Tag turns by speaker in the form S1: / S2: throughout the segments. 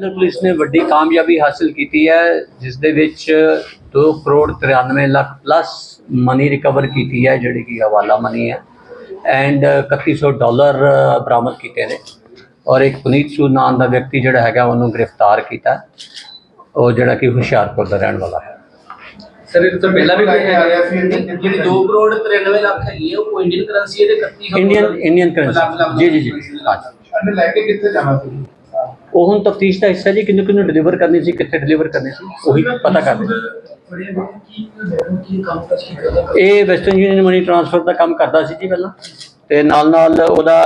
S1: Punjab police ਨੇ ਵੱਡੀ ਕਾਮਯਾਬੀ ਹਾਸਲ ਕੀਤੀ ਹੈ ਜਿਸ ਦੇ ਵਿੱਚ 2 crore 93 lakh plus money recover ਕੀਤੀ ਹੈ ਜਿਹੜੀ ਕਿ ਹਵਾਲਾ ਮਨੀ ਹੈ ਐਂਡ 3100 ਡਾਲਰ ਬਰਾਮਦ ਕੀਤੇ ਨੇ। ਔਰ ਇੱਕ ਪੁਨੀਤ ਸੂਦ ਨਾਮ ਦਾ ਵਿਅਕਤੀ ਜਿਹੜਾ ਹੈਗਾ ਉਹਨੂੰ ਗ੍ਰਿਫਤਾਰ ਕੀਤਾ। ਉਹ ਜਿਹੜਾ ਕਿ ਹੁਸ਼ਿਆਰਪੁਰ ਦਾ ਰਹਿਣ ਵਾਲਾ ਹੈ।
S2: ਸਰ ਇਹ ਤੋਂ ਪਹਿਲਾਂ ਵੀ
S3: ਰਿਹਾ ਸੀ
S2: ਜਿਹੜੀ 2 ਕਰੋੜ 93 ਲੱਖ ਹੈਗੀ ਹੈ ਉਹ ਇੰਡੀਅਨ ਕਰੰਸੀ ਹੈ ਤੇ 31
S1: ਇੰਡੀਅਨ ਇੰਡੀਅਨ ਕਰੰਸੀ ਜੀ ਜੀ ਜੀ। ਹਾਂਜੀ।
S3: ਲੈ ਕੇ ਕਿੱਥੇ ਜਾਣਾ ਸੀ?
S1: ਉਹ ਹੁਣ ਤਫਤੀਸ਼ ਦਾ ਹਿੱਸਾ ਜੀ ਕਿੰਨੂੰ ਕਿੰਨੂੰ ਡਿਲੀਵਰ ਕਰਨੀ ਸੀ ਕਿੱਥੇ ਡਿਲੀਵਰ ਕਰਨੀ ਸੀ ਉਹੀ ਪਤਾ ਕਰਦੇ ਇਹ ਵੈਸਟਰਨ ਯੂਨੀਅਨ ਮਨੀ ਟ੍ਰਾਂਸਫਰ ਦਾ ਕੰਮ ਕਰਦਾ ਸੀ ਜੀ ਪਹਿਲਾਂ। ਤੇ ਨਾਲ ਨਾਲ ਉਹਦਾ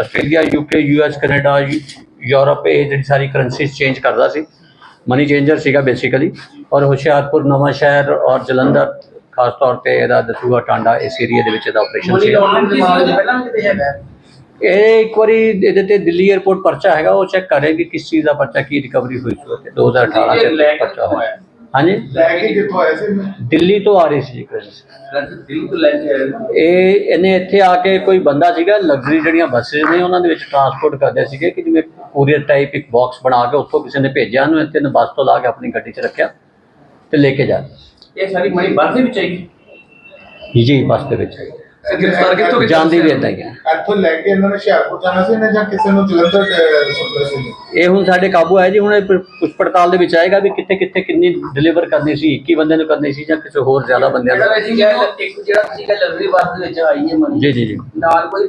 S1: Australia UK US Canada Europe ਇਹ ਜਿਹੜੀ ਸਾਰੀ ਕਰੰਸੀਜ਼ ਚੇਂਜ ਕਰਦਾ ਸੀ। ਮਨੀ ਚੇਂਜਰ ਸੀਗਾ ਬੇਸਿਕਲੀ ਔਰ ਹੁਸ਼ਿਆਰਪੁਰ ਨਵਾਂ ਸ਼ਹਿਰ ਔਰ ਜਲੰਧਰ ਖਾਸ ਤੌਰ ਤੇ ਇਹਦਾ ਦਸੂਹਾ ਟਾਂਡਾ ਇਸ ਏਰੀਆ ਦੇ ਵਿੱਚ ਇਹਦਾ ਆਪਰੇਸ਼ਨ
S2: ਮਨੀ
S1: ਇਹ ਇੱਕ ਵਾਰੀ ਇਹਦੇ ਤੇ ਦਿੱਲੀ 에ਅਰਪੋਰਟ ਪਰਚਾ ਹੈਗਾ ਉਹ ਚੈੱਕ ਕਰੇ ਕਿ ਕਿਸ ਚੀਜ਼ ਦਾ ਪਰਚਾ ਕੀ ਰਿਕਵਰੀ ਹੋਈ ਸੀ ਉੱਥੇ 2018
S2: ਇਹ ਲੈ
S1: ਚ ਪਰਚਾ ਹੋਇਆ? ਹਾਂਜੀ
S3: ਲੈ ਕੇ ਕਿੱਥੋਂ ਆਏ ਸੀ
S1: ਦਿੱਲੀ ਤੋਂ ਆ ਰਹੀ ਸੀ।
S2: ਕਰੰਸੀ ਦਿੱਲੀ ਤੋਂ ਲੈ ਕੇ ਆਏ ਨੇ।
S1: ਇਹ ਇਹਨੇ ਇੱਥੇ ਆ ਕੇ ਕੋਈ ਬੰਦਾ ਸੀਗਾ ਲਗਜ਼ਰੀ ਜਿਹੜੀਆਂ ਬੱਸਸ ਨੇ ਉਹਨਾਂ ਦੇ ਵਿੱਚ ਟਰਾਂਸਪੋਰਟ ਕਰਦੇ ਸੀਗੇ ਕਿ ਜਿਵੇਂ ਕੋਰੀਅਰ ਟਾਈਪ ਇੱਕ ਬਾਕਸ ਬਣਾ ਕੇ ਉੱਥੋਂ ਕਿਸੇ ਨੇ ਭੇਜਿਆ ਉਹਨੂੰ ਇੱਥੇ ਨੇ ਬੱਸ ਤੋਂ ਲਾ ਕੇ ਆਪਣੀ ਗੱਡੀ 'ਚ ਰੱਖਿਆ ਤੇ ਲੈ ਕੇ ਜਾ
S2: ਇਹ ਸਾਰੀ ਮਨੀ ਬੱਸ ਦੇ ਵਿੱਚ ਆਏਗੀ
S1: ਜੀ ਬੱਸ ਦੇ ਵਿੱਚ ਆਈ।
S2: ਗ੍ਰਿਫਤਾਰ ਕਿੱਥੋਂ
S1: ਜਾਂਦੀ ਵੀ ਏਦਾਂ ਹੀ ਹੈ
S3: ਇੱਥੋਂ ਲੈ ਕੇ ਇਹਨਾਂ ਨੇ ਹੁਸ਼ਿਆਰਪੁਰ ਜਾਣਾ ਸੀ ਨਾ ਜਾਂ ਕਿਸੇ ਨੂੰ ਜਲੰਧਰ ਸੁਣਦਾ ਸੀ?
S1: ਇਹ ਹੁਣ ਸਾਡੇ ਕਾਬੂ ਆਇਆ ਜੀ ਹੁਣ ਪੁੱਛ ਪੜਤਾਲ ਦੇ ਵਿੱਚ ਆਏਗਾ ਵੀ ਕਿੱਥੇ ਕਿੱਥੇ ਕਿੰਨੀ ਡਿਲੀਵਰ ਕਰਨੀ ਸੀ 21 ਬੰਦੇ ਨੂੰ ਕਰਨੀ ਸੀ ਜਾਂ ਕਿਸੇ ਹੋਰ ਜ਼ਿਆਦਾ ਬੰਦਿਆਂ ਨੂੰ?
S2: ਜਿਹੜਾ ਤੁਸੀਂ ਕਿਹਾ ਲਗਜ਼ਰੀ ਬੱਸ ਦੇ ਵਿੱਚ ਆਈ ਹੈ ਮਨੀ।
S1: ਜੀ ਜੀ ਜੀ।
S2: ਨਾਲ ਕੋਈ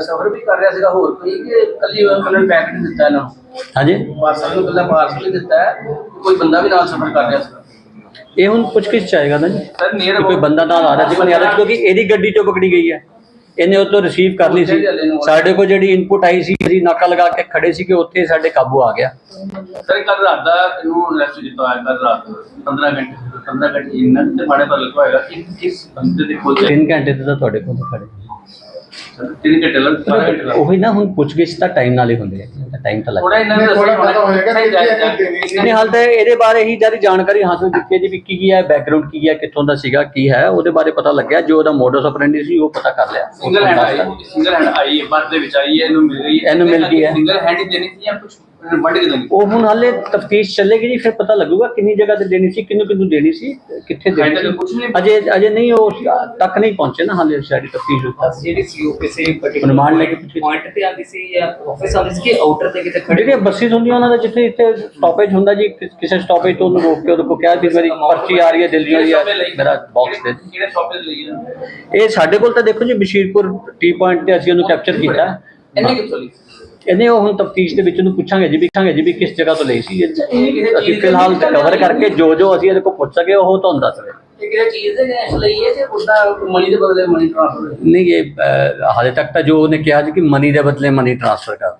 S2: ਸਫਰ ਵੀ ਕਰ ਰਿਹਾ ਸੀਗਾ ਹੋਰ ਕੋਈ ਕਿ ਕੱਲੀ ਨੇ ਪੈਕੇਟ ਦਿੱਤਾ ਇਹਨਾਂ ਨੂੰ?
S1: ਹਾਂਜੀ?
S2: ਪਾਰਸਲ ਨੂੰ ਪਹਿਲਾਂ ਪਾਰਸਲ ਹੀ ਦਿੱਤਾ ਹੈ ਕੋਈ ਬੰਦਾ ਵੀ ਨਾਲ ਸਫਰ ਕਰ ਰਿਹਾ ਸੀ
S1: ਇਹ ਹੁਣ ਪੁੱਛ ਕਿਸ ਚਾਹੇਗਾ ਨਾ ਜੀ
S2: ਸਰ ਨੀਅਰ
S1: ਕਿ ਕੋਈ ਬੰਦਾ ਨਾਲ ਆ ਰਿਹਾ ਸੀ ਰਿਹਾ ਸੀ, ਕਿਉਂਕਿ ਇਹਦੀ ਗੱਡੀ ਚੋਂ ਪਕੜੀ ਗਈ ਹੈ। ਇਹਨੇ ਉਹ ਤੋਂ ਰਿਸੀਵ ਕਰ ਲਈ ਸੀ। ਸਾਡੇ ਕੋਲ ਜਿਹੜੀ ਇਨਪੁਟ ਆਈ ਸੀ ਅਸੀਂ ਨਾਕਾ ਲਗਾ ਕੇ ਖੜੇ ਸੀ ਕਿ ਉੱਥੇ ਸਾਡੇ ਕਾਬੂ ਆ ਗਿਆ।
S2: ਸਰ ਕੱਲ ਰਾਤ ਦਾ ਇਹਨੂੰ ਅਰੈਸਟ ਕੀਤਾ ਹੋਇਆ ਕੱਲ ਰਾਤ 15 ਘੰਟੇ 15 ਘੰਟੇ ਕੁ ਤੇ ਮਾੜੇ ਪਰ ਲਿਖਿਆ ਹੋਏਗਾ ਕਿ ਕਿਸ ਬੰਦੇ ਦੇ ਕੋਲ
S1: 3 ਘੰਟੇ ਤੇ ਤਾਂ ਤੁਹਾਡੇ ਕੋਲ ਖੜੇ।
S2: 3 ਘੰਟੇ ਲੱਗ 12 ਘੰਟੇ ਲੱਗ
S1: ਉਹੀ ਨਾ ਹੁਣ ਪੁੱਛਗਿੱਛ ਤਾਂ ਟਾਈਮ ਨਾਲ ਹੀ ਹੁੰਦੇ ਆ ਟਾਈਮ ਤਾਂ ਲੱਗਦਾ।
S2: ਥੋੜਾ ਇਹਨਾਂ ਨੇ
S3: ਥੋੜਾ ਪਤਾ ਹੋਏਗਾ ਕਿ
S1: ਨਹੀਂ ਹਾਲ ਤਾਂ ਇਹਦੇ ਬਾਰੇ ਹੀ ਜ਼ਿਆਦਾ ਜਾਣਕਾਰੀ ਹਾਸਲ ਕੀਤੀ ਜੀ ਵੀ ਕੀ ਕੀ ਹੈ ਬੈਕਗ੍ਰਾਉਂਡ ਕੀ ਹੈ ਕਿੱਥੋਂ ਦਾ ਸੀਗਾ ਕੀ ਹੈ ਉਹਦੇ ਬਾਰੇ ਪਤਾ ਲੱਗਿਆ ਜੋ ਉਹਦਾ ਮੋਡਸ ਆਪਰੈਂਡੀ ਸੀ ਉਹ ਪਤਾ ਕਰ ਲਿਆ।
S2: ਸਿੰਗਲ ਹੈਂਡ ਆਈ ਸਿੰਗਲ ਹੈਂਡ ਆਈ ਬੱਸ ਦੇ ਵਿੱਚ ਆਈ ਇਹਨੂੰ ਮਿਲ ਗਈ।
S1: ਇਹਨੂੰ ਮਿਲ ਗਈ ਹੈ।
S2: ਸਿੰਗਲ ਹੈਂਡ ਹੀ ਦੇਣੀ ਸੀ ਜਾਂ ਕੁਝ ਵੰਡ ਕੇ ਦੇਣੀ
S1: ਉਹ ਹੁਣ ਹਾਲੇ ਤਫਤੀਸ਼ ਚੱਲੇਗੀ ਜੀ ਫਿਰ ਪਤਾ ਲੱਗੂਗਾ ਕਿੰਨੀ ਜਗ੍ਹਾ ਤੇ ਦੇਣੀ ਸੀ ਕਿੰਨੂੰ ਕਿੰਨੂੰ ਦੇਣੀ ਸੀ ਕਿੱਥੇ ਦੇਣੀ ਸੀ। ਅਜੇ ਅਜੇ ਨਹੀਂ ਉਹ ਤੱਕ ਨਹੀਂ ਪਹੁੰਚੇ ਨਾ ਹਾਲੇ ਸਾਡੀ ਤਫਤੀਸ਼ ਉੱਤੇ।
S4: ਜਿਹੜੀ ਸੀ ਉਹ ਕਿਸੇ
S1: ਲੈ ਕੇ ਪੁੱਛੀ।
S4: ਪੁਆਇੰਟ ਤੇ ਆਉਂਦੀ ਸੀ ਜਾਂ ਆਫਿਸ ਆਉਂਦੀ ਸੀ ਕਿ ਆਊਟਰ ਤੇ ਕਿਤੇ ਖੜੇ
S1: ਜਿਹੜੀਆਂ ਬੱਸਿਸ ਹੁੰਦੀਆਂ ਉਹਨਾਂ ਦਾ ਜਿੱਥੇ ਇੱਥੇ ਸਟਾਪੇਜ ਹੁੰਦਾ ਜੀ ਕਿਸ- ਸਟਾਪੇਜ ਤੋਂ ਉਹਨੂੰ ਰੋਕ ਕੇ ਉਹਦੇ ਕੋਲ ਕਿਹਾ ਵੀ ਮੇਰੀ ਪਰਚੀ ਆ ਰਹੀ ਹੈ ਦਿੱਲੀ ਦੀ ਹੈ ਮੇਰਾ ਬਾਕਸ ਦੇ।
S2: ਕਿਹੜੇ ਸ਼ਾਪ ਤੇ ਲਈ
S1: ਇਹ ਸਾਡੇ ਕੋਲ ਤਾਂ ਦੇਖੋ ਜੀ ਬਸ਼ੀਰਪੁਰ ਟੀ ਪੁਆਇੰਟ ਤੇ ਅਸੀਂ ਉਹਨੂੰ ਕੈਪਚਰ ਕੀਤਾ।
S2: ਇੰਨੇ ਕਿੱਥੋਂ ਲਈ?
S1: ਇਹਨੇ ਉਹ ਹੁਣ ਤਫਤੀਸ਼ ਦੇ ਵਿੱਚ ਉਹਨੂੰ ਪੁੱਛਾਂਗੇ ਜੀ ਵੀ ਪੁੱਛਾਂਗੇ ਜੀ ਵੀ ਕਿਸ ਜਗ੍ਹਾ ਤੋਂ ਲਈ ਸੀ ਇਹ-
S2: ਕਿਸੇ
S1: ਅਸੀਂ ਫਿਲਹਾਲ ਕਵਰ ਕਰਕੇ ਜੋ ਜੋ ਅਸੀਂ ਇਹਦੇ ਕੋਲ ਪੁੱਛ ਸਕੇ ਉਹ ਤੁਹਾਨੂੰ ਦੱਸ ਰਹੇ।
S2: ਇਹ ਕਿਹੜੇ ਚੀਜ਼ ਦੇ ਲਈ ਹੈ ਕਿ ਉਦਾਂ ਮਨੀ ਦੇ ਬਦਲੇ ਮਨੀ ਟ੍ਰਾਂਸਫਰ
S1: ਨਹੀਂ ਇਹ ਅਹ, ਹਾਲੇ ਤੱਕ ਤਾਂ ਜੋ ਉਹਨੇ ਕਿਹਾ ਜੀ ਕਿ ਮਨੀ ਦੇ ਬਦਲੇ ਮਨੀ ਟ੍ਰਾਂਸਫਰ ਕਰ।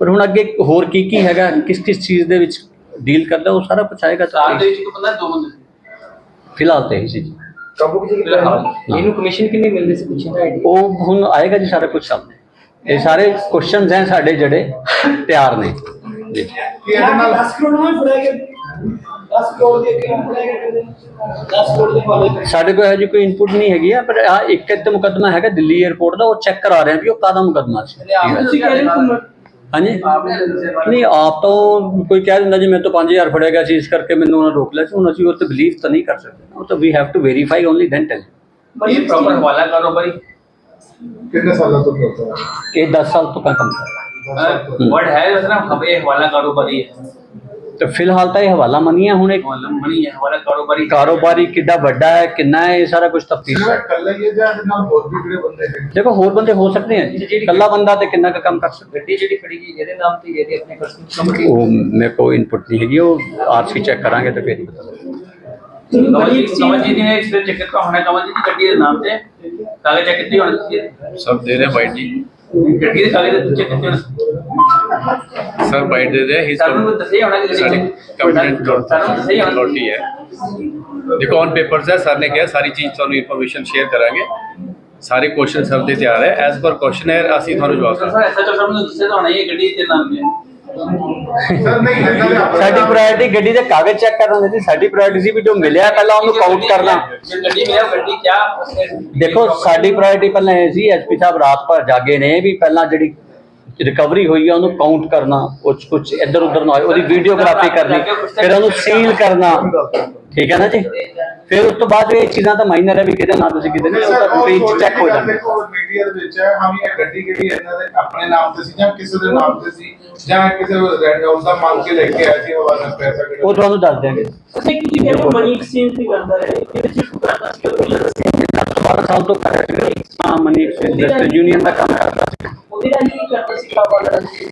S1: ਪਰ ਹੁਣ ਅੱਗੇ ਹੋਰ ਕੀ ਕੀ ਹੈਗਾ ਕਿਸ ਕਿਸ ਚੀਜ਼ ਦੇ ਵਿੱਚ ਡੀਲ ਕਰਦਾ ਉਹ ਸਾਰਾ ਪੁੱਛਾਏਗਾ
S2: ਸਾਲ ਦੇ
S1: ਤਾਂ
S2: ਵਿੱਚ ਇੱਕ ਬੰਦਾ ਦੋ ਬੰਦੇ
S1: ਫਿਲਹਾਲ ਤੇ ਇਹੀ ਸੀ ਜੀ।
S4: ਕਾਬੂ ਕਿਸੇ। ਇਹਨੂੰ ਕਮਿਸ਼ਨ ਕਿੰਨੀ ਮਿਲਦੀ ਸੀ ਪੁੱਛਿਆ
S1: ਉਹ ਹੁਣ ਆਏਗਾ ਜੀ ਸਾਰਾ ਕੁਝ ਸਾਹਮਣੇ। ਇਹ ਸਾਰੇ ਕੁਐਸਚਨਸ ਹੈ ਸਾਡੇ ਜਿਹੜੇ ਤਿਆਰ ਨੇ। ਜੀ।
S3: ਕਿ ਇਹਦੇ ਨਾਲ?
S5: 10 ਕਰੋੜ ਨੂੰ ਫੜਿਆ ਗਿਆ। 10 ਕਰੋੜ ਦੇ ਅੱਗੇ ਫੜਿਆ ਗਿਆ 10 ਕਰੋੜ ਦੇ ਫਾਲੇ
S1: ਸਾਡੇ ਕੋਲ ਹਜੇ ਕੋਈ ਇਨਪੁਟ ਨਹੀਂ ਹੈਗੀ ਆ ਪਰ ਆ ਇੱਕ ਇੱਕ ਮੁਕਦਮਾ ਹੈਗਾ ਦਿੱਲੀ 에ਅਰਪੋਰਟ ਦਾ ਉਹ ਚੈੱਕ ਕਰਾ ਰਹੇ ਆ ਵੀ ਉਹ ਕਾਹਦਾ ਮੁਕਦਮਾ ਸੀ। ਹਾਂਜੀ। ਨਹੀਂ ਆਪ ਤੋਂ ਕੋਈ ਕਹਿ ਦਿੰਦਾ ਜੀ ਮੇਰੇ ਤੋਂ 5000 ਫੜਿਆ ਗਿਆ ਸੀ ਇਸ ਕਰਕੇ ਮੈਨੂੰ ਉਹਨਾਂ ਰੋਕ ਲਿਆ ਸੀ ਹੁਣ ਅਸੀਂ ਉਹ ਤੇ ਬਿਲੀਵ ਤਾਂ ਨਹੀਂ ਕਰ ਸਕਦੇ। ਉਹ ਤਾਂ we have to verify only then tell
S2: ਇਹ ਪ੍ਰੋਪਰ ਹਵਾਲਾ ਕਾਰੋਬਾਰੀ
S3: ਕਿੰਨੇ ਸਾਲਾਂ ਤੋਂ ਕਰਦਾ? ਹੈ
S1: ਇਹ 10 ਸਾਲ ਤੋਂ ਕੰਮ ਕਰ ਰਿਹਾ
S2: ਵਰਡ ਹੈ। ਵਸਨਾ ਖਬੇ ਹਵਾਲਾ ਕਾਰੋਬਾਰੀ ਹੈ।
S1: ਤੇ ਫਿਲਹਾਲ ਤਾਂ ਇਹ ਹਵਾਲਾ ਮਨੀ ਹੈ ਹੁਣ ਇੱਕ।
S2: ਹਵਾਲਾ ਮਨੀ ਹੈ ਹਵਾਲਾ ਕਾਰੋਬਾਰੀ।
S1: ਕਾਰੋਬਾਰੀ ਕਿੱਡਾ ਵੱਡਾ ਹੈ ਕਿੰਨਾ ਹੈ ਇਹ ਸਾਰਾ ਕੁਝ ਤਫਤੀਸ਼
S3: ਸਿਰਫ ਇਕੱਲਾ ਹੀ ਹੈ ਜਾਂ ਇਹਦੇ ਨਾਲ ਹੋਰ ਵੀ ਜਿਹੜੇ ਬੰਦੇ ਨੇ?
S1: ਦੇਖੋ ਹੋਰ ਬੰਦੇ ਹੋ ਸਕਦੇ ਹੈ ਇਕੱਲਾ ਬੰਦਾ ਤੇ ਕਿੰਨਾ ਕੁ ਕੰਮ ਕਰ ਸਕਦਾ।
S4: ਗੱਡੀ ਜਿਹੜੀ ਖੜੀ ਗਈ ਇਹਦੇ ਨਾਮ ਤੇ ਇਹਦੇ ਆਪਣੇ ਕਸਟਮਰ ਕੰਪਨੀ
S1: ਉਹ ਮੇਰੇ ਕੋਲ ਇਨਪੁਟ ਨਹੀਂ ਹੈਗੀ ਉਹ ਆਰਸੀ ਚੈੱਕ ਕਰਾਂਗੇ ਤੇ ਫਿਰ ਹੀ ਪਤਾ ਲੱਗੇਗਾ।
S6: सब दे रहे हैं बाइट जी
S2: ਗੱਡੀ ਦੇ ਕਾਗਜ਼ ਚੈੱਕ ਕਿੱਥੇ ਹੋਣੇ
S6: सर बाइट दे रहे हैं ही
S2: ਸਾਨੂੰ ਕੋਈ ਦੱਸਿਆ ਹੋਣਾ ਕਿ
S6: सारी कंप्लेंट
S2: ਸਾਨੂੰ ਦੱਸਿਆ ਹੋਣਾ
S6: अथॉरिटी है देखो ऑन पेपर्स है सर ने किहा सारी चीज ਤੁਹਾਨੂੰ ਇਨਫੋਰਮੇਸ਼ਨ ਸ਼ੇਅਰ ਕਰਾਂਗੇ ਸਾਰੇ ਕੁਐਸਚਨ ਸਰ ਦੇ ਤਿਆਰ ਹੈ ਐਸ ਪਰ ਕੁਐਸਚਨ ਹੈ ਅਸੀਂ ਤੁਹਾਨੂੰ ਜਵਾਬ
S2: ਸਰ
S6: ਕਰਾਂਗੇ
S2: ਐਸਾ ਚੋ ਸਾਨੂੰ ਦੱਸਿਆ ਤਾਂ ਹੋਣਾ ਇਹ ਗੱਡੀ ਦੇ ਨਾਮ ਤੇ
S3: ਸਰ ਨਹੀਂ
S1: ਸਾਡੀ ਪ੍ਰਾਇੋਰਟੀ ਗੱਡੀ ਦੇ ਕਾਗਜ਼ ਚੈੱਕ ਕਰਨਾ ਸੀ, ਸਾਡੀ ਪ੍ਰਾਇੋਰਟੀ ਸੀ ਵੀ ਜੋ ਮਿਲਿਆ ਪਹਿਲਾਂ ਉਹਨੂੰ ਕਾਊਂਟ ਕਰਨਾ।
S2: ਗੱਡੀ ਮਿਲਿਆ ਗੱਡੀ ਕਿਆ
S1: ਦੇਖੋ, ਸਾਡੀ ਪ੍ਰਾਇੋਰਟੀ ਪਹਿਲਾਂ ਇਹ ਸੀ ਐਸਪੀ ਸਾਹਿਬ ਰਾਤ ਭਰ ਜਾਗੇ ਨੇ ਵੀ ਪਹਿਲਾਂ ਜਿਹੜੀ ਰਿਕਵਰੀ ਹੋਈ ਹੈ ਉਹਨੂੰ ਕਾਊਂਟ ਕਰਨਾ ਕੁਝ ਕੁਝ ਇੱਧਰ ਉੱਧਰ ਨਾ ਹੋਏ ਉਹਦੀ ਵੀਡੀਓਗ੍ਰਾਫੀ ਕਰਨੀ ਫਿਰ ਉਹਨੂੰ ਸੀਲ ਕਰਨਾ। ਠੀਕ ਹੈ ਨਾ ਜੀ? ਫਿਰ ਉਸ ਤੋਂ ਬਾਅਦ ਇਹ ਚੀਜ਼ਾਂ ਤਾਂ ਮਾਈਨਰ ਹੈ ਵੀ ਕਿਤੇ ਨਾ ਤੁਸੀਂ ਕਿਤੇ ਨਹੀਂ ਉਹ ਤਾਂ ਪੇਜ ਚੈੱਕ ਹੋ ਜਾਂਦਾ।
S3: ਮੀਡੀਆ ਦੇ ਵਿੱਚ ਹੈ ਹਾਂ ਇਹ ਗੱਡੀ ਕਿਹੜੀ ਇਹਨਾਂ ਦੇ ਆਪਣੇ ਨਾਮ ਤੇ ਸੀ ਜਾਂ ਕਿਸੇ ਦੇ ਨਾਮ ਤੇ ਸੀ ਜਾਂ ਕਿਸੇ ਰੈਂਡ ਦਾ ਮੰਗ ਕੇ ਲੈ ਕੇ ਆਇਆ ਸੀ ਹਵਾਲਾ ਪੈਸਾ ਕਿਹੜਾ
S1: ਉਹ ਤੁਹਾਨੂੰ ਦੱਸ ਦਿਆਂਗੇ।
S5: ਅਸੀਂ ਕੀ ਕਹਿੰਦੇ ਮਨੀ ਐਕਸਚੇਂਜ ਵੀ ਕਰਦਾ ਹੈ ਇਹਦੇ ਕੀ ਕਰਦਾ ਸੀ ਉਹ
S1: 12 ਸਾਲ ਤੋਂ ਕਰ ਰਿਹਾ ਸੀ ਹਾਂ ਮਨੀ ਵੈਸਟਰਨ ਯੂਨੀਅਨ ਦਾ ਕੰਮ ਕਰਦਾ ਸੀ।
S5: ਹੀ ਕਰਦਾ ਸੀ ਸੀ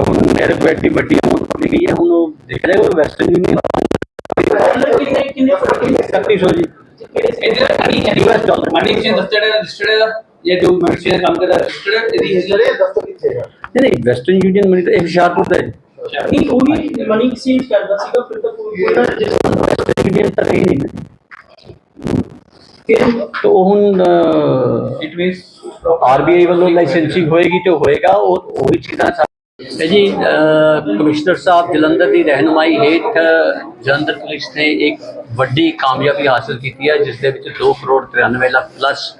S1: ਹੁਣ ਮੇਰੇ ਐਡੀ ਵੱਡੀ ਅਮਾਉਂਟ ਪੜੀ ਗਈ ਹੈ ਹੁਣ ਉਹ ਦੇਖ ਰਹੇ ਹੋ ਵੈਸਟਰਨ ਯੂਨੀਅਨ
S5: ਕਿੰਨੇ ਕਿੰਨੇ ਫ਼ਰਕ
S1: 3100 ਜੀ।
S2: ਇਹਦੇ money
S1: US dollar.
S2: Money exchange ਦਸਤੜੇ ਦਾ ਰਜਿਸਟਰਡ ਹੈ ਜਾਂ ਜੋ ਮਨੀ ਐਕਸਚੇਂਜ ਕੰਮ ਕਰਦਾ ਰਜਿਸਟਰਡ ਇਹਦੀ
S3: ਜਿਹੜੇ ਦਫ਼ਤਰ ਕਿੱਥੇ ਹੈ
S1: ਨਹੀਂ ਨਹੀਂ ਵੈਸਟਰਨ ਯੂਨੀਅਨ ਮਨੀ ਤਾਂ ਇਹ ਹੁਸ਼ਿਆਰਪੁਰ ਦਾ ਹੈ
S5: ਨਹੀਂ ਉਹ ਵੀ ਮਨੀ ਐਕਸਚੇਂਜ ਕਰਦਾ ਸੀਗਾ ਫਿਰ ਤਾਂ ਕੋਈ
S1: ਜਿਸ ਵੈਸਟਰਨ ਯੂਨੀਅਨ ਤਾਂ ਨਹੀਂ। ਨਾ।
S5: ਫਿਰ
S1: ਤਾਂ ਉਹ ਹੁਣ ਇਟ ਮੀਨਸ ਆਰਬੀਆਈ ਵੱਲੋਂ ਲਾਇਸੈਂਸਿੰਗ ਹੋਏਗੀ ਤੇ ਹੋਏਗਾ ਉਹ ਉਹੀ ਚੀਜ਼ਾਂ ਇਹ ਜੀ ਕਮਿਸ਼ਨਰ ਸਾਹਿਬ ਜਲੰਧਰ ਦੀ ਰਹਿਨੁਮਾਈ ਹੇਠ ਜਲੰਧਰ ਪੁਲਿਸ ਨੇ ਇੱਕ ਵੱਡੀ ਕਾਮਯਾਬੀ ਹਾਸਲ ਕੀਤੀ ਹੈ ਜਿਸ ਦੇ ਵਿੱਚ 2 crore 93 lakh plus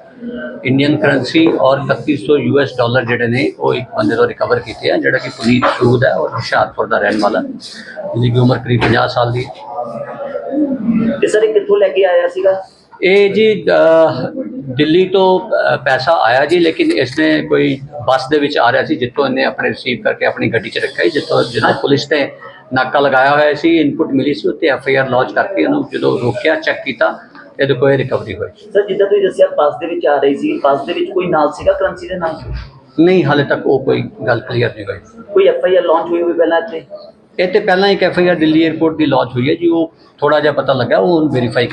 S1: Indian currency ਔਰ 3100 ਯੂਐਸ ਡਾਲਰ ਜਿਹੜੇ ਨੇ ਉਹ ਇੱਕ ਬੰਦੇ ਤੋਂ ਰਿਕਵਰ ਕੀਤੇ ਆ ਜਿਹੜਾ ਕਿ ਪੁਨੀਤ ਸੂਦ ਹੈ ਔਰ ਹੁਸ਼ਿਆਰਪੁਰ ਦਾ ਰਹਿਣ ਵਾਲਾ ਜਿਹਦੀ ਉਮਰ ਕਰੀਬ 50 ਸਾਲ ਦੀ ਹੈ।
S4: ਤੇ ਸਰ ਇਹ ਕਿੱਥੋਂ ਲੈ ਕੇ ਆਇਆ ਸੀਗਾ?
S1: ਇਹ ਜੀ ਦਿੱਲੀ ਤੋਂ ਪੈਸਾ ਆਇਆ ਜੀ ਲੇਕਿਨ ਇਸਨੇ ਕੋਈ ਬੱਸ ਦੇ ਵਿੱਚ ਆ ਰਿਹਾ ਸੀ ਜਿੱਥੋਂ ਇਹਨੇ ਆਪਣੇ ਰਿਸੀਵ ਕਰਕੇ ਆਪਣੀ ਗੱਡੀ 'ਚ ਰੱਖਿਆ ਸੀ, ਜਿੱਥੋਂ ਜਦੋਂ ਪੁਲਿਸ ਨੇ ਨਾਕਾ ਲਗਾਇਆ ਹੋਇਆ ਸੀ ਇਨਪੁਟ ਮਿਲੀ ਸੀ ਉੱਤੇ ਐਫ ਆਈ ਆਰ ਲੌਂਚ ਕਰਕੇ ਉਹਨੂੰ ਜਦੋਂ ਰੋਕਿਆ ਚੈੱਕ ਕੀਤਾ ਇਹਦੇ ਕੋਈ ਰਿਕਵਰੀ ਹੋਈ।
S4: ਸਰ ਜਿੱਦਾਂ ਤੁਸੀਂ ਦੱਸਿਆ ਬੱਸ ਦੇ ਵਿੱਚ ਆ ਰਹੀ ਸੀ ਬੱਸ ਦੇ ਵਿੱਚ ਕੋਈ ਨਾਲ ਸੀਗਾ ਕਰੰਸੀ ਦੇ ਨਾਲ?
S1: ਨਹੀਂ ਹਾਲੇ ਤੱਕ ਉਹ ਕੋਈ ਗੱਲ ਕਲੀਅਰ ਨਹੀਂ ਹੋਈ।
S4: ਕੋਈ ਐਫ ਆਈ ਆਰ ਲਾਂਚ ਹੋਈ ਹੋਈ ਪਹਿਲਾਂ ਇੱਥੇ?
S1: ਇਹ ਤੇ ਪਹਿਲਾਂ ਇੱਕ F I R Delhi airport the launch ਹੋਈ ਹੈ ਜੀ ਉਹ ਥੋੜਾ ਜਿਹਾ ਪਤਾ ਲੱਗਾ ਉਹ ਵੈਰੀਫਾਈ